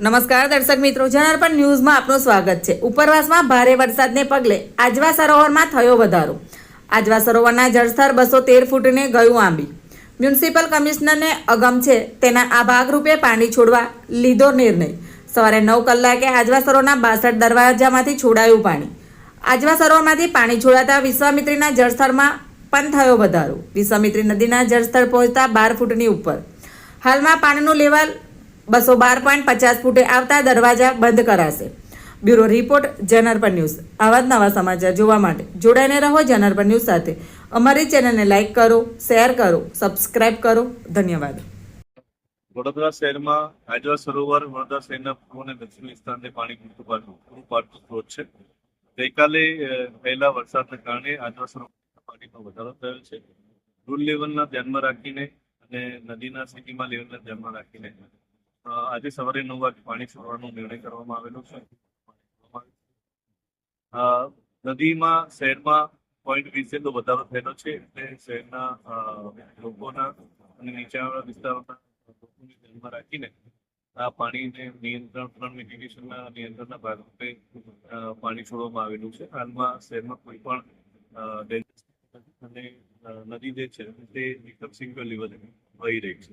નમસ્કાર દર્શક મિત્રો, જનાર્પણ ન્યૂઝમાં આપનું સ્વાગત છે. ઉપરવાસમાં ભારે વરસાદને પગલે આજવા સરોવરમાં થયો વધારો. આજવા સરોવરના જળસ્તર બસો તેર ફૂટને ગયું આંબી. મ્યુનિસિપલ કમિશનરને અગમ છે તેના આ ભાગરૂપે પાણી છોડવા લીધો નિર્ણય. સવારે નવ કલાકે આજવા સરોવરના બાસઠ દરવાજામાંથી છોડાયું પાણી. આજવા સરોવરમાંથી પાણી છોડાતા વિશ્વામિત્રીના જળસ્તરમાં પણ થયો વધારો. વિશ્વામિત્રી નદીના જળસ્તર પહોંચતા બાર ફૂટની ઉપર. હાલમાં પાણીનું લેવલ બસો બાર પોઈન્ટ પચાસ ફૂટે આવતા દરવાજા બંધ કરાશે. બ્યુરો રિપોર્ટ જનરપર ન્યૂઝ. આવા જ નવા સમાચાર જોવા માટે જોડાઈને રહો જનરપર ન્યૂઝ સાથે. અમારી ચેનલને લાઇક કરો, શેર કરો, સબસ્ક્રાઇબ કરો. ધન્યવાદ. વડોદરા શહેરમાં આજવા સરોવર, વડોદરા શહેરના પૂર્વ અને દક્ષિણ વિસ્તારને પાણી પૂરતું પાડતું પૂરું પાડતું સ્ત્રોત છે. ગઈકાલે પહેલા વરસાદના કારણે આજવા સરોવર પાણીમાં વધારો થયો છે. રૂલ લેવલના ધ્યાનમાં રાખીને અને નદીના સિટીમાં લેવલના ધ્યાનમાં રાખીને આજે સવારે નવ વાગે પાણી છોડવાનો નિર્ણય કરવામાં આવેલો છે. નદીમાં, શહેરમાં પોઈન્ટ વીસ જેટલો વધારો થયેલો છે એટલે શહેરના લોકોના અને નીચાણવાળા વિસ્તારોના લોકોને ધ્યાનમાં રાખીને આ પાણીને નિયંત્રણ ત્રણ મિટિગેશનના નિયંત્રણના ભાગરૂપે પાણી છોડવામાં આવેલું છે. હાલમાં શહેરમાં કોઈ પણ અને નદી જે છે તે સિંગલ લેવલે વહી રહી છે.